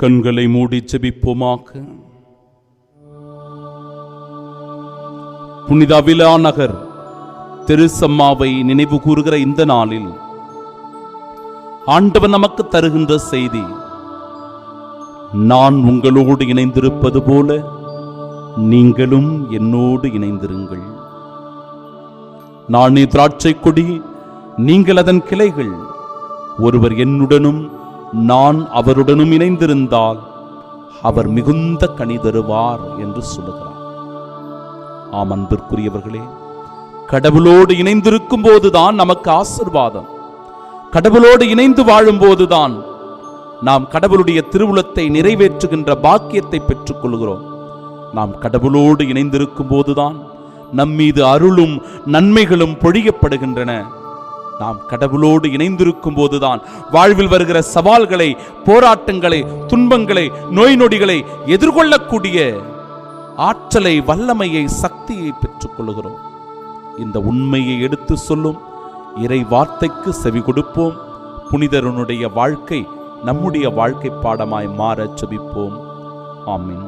கண்களை மூடி செபிப்போமாக. புனித அவிலா நகர் திருசம்மாவை நினைவு கூறுகிற இந்த நாளில் ஆண்டவன் நமக்கு தருகின்ற செய்தி நான் உங்களோடு இணைந்திருப்பது போல நீங்களும் என்னோடு இணைந்திருங்கள். நானே திராட்சை கொடி நீங்கள் அதன் கிளைகள் ஒருவர் என்னுடனும் நான் அவருடனும் இணைந்திருந்தால் அவர் மிகுந்த கனி தருவார் என்று சொல்லுகிறார். ஆம் அன்பிற்குரியவர்களே கடவுளோடு இணைந்திருக்கும் போதுதான் நமக்கு ஆசிர்வாதம். கடவுளோடு இணைந்து வாழும் போதுதான் நாம் கடவுளுடைய திருவுளத்தை நிறைவேற்றுகின்ற பாக்கியத்தை பெற்றுக் கொள்கிறோம். நாம் கடவுளோடு இணைந்திருக்கும் போதுதான் நம்மீது அருளும் நன்மைகளும் பொழியப்படுகின்றன. நாம் கடவுளோடு இணைந்திருக்கும் போதுதான் வாழ்வில் வருகிற சவால்களை போராட்டங்களை துன்பங்களை நோய் நொடிகளை எதிர்கொள்ளக்கூடிய ஆற்றலை வல்லமையை சக்தியை பெற்றுக் கொள்கிறோம் இந்த உண்மையை எடுத்து சொல்லும் இறை வார்த்தைக்கு செவி கொடுப்போம். புனிதருனுடைய வாழ்க்கை நம்முடைய வாழ்க்கை பாடமாய் மாறச் செபிப்போம் ஆமீன்.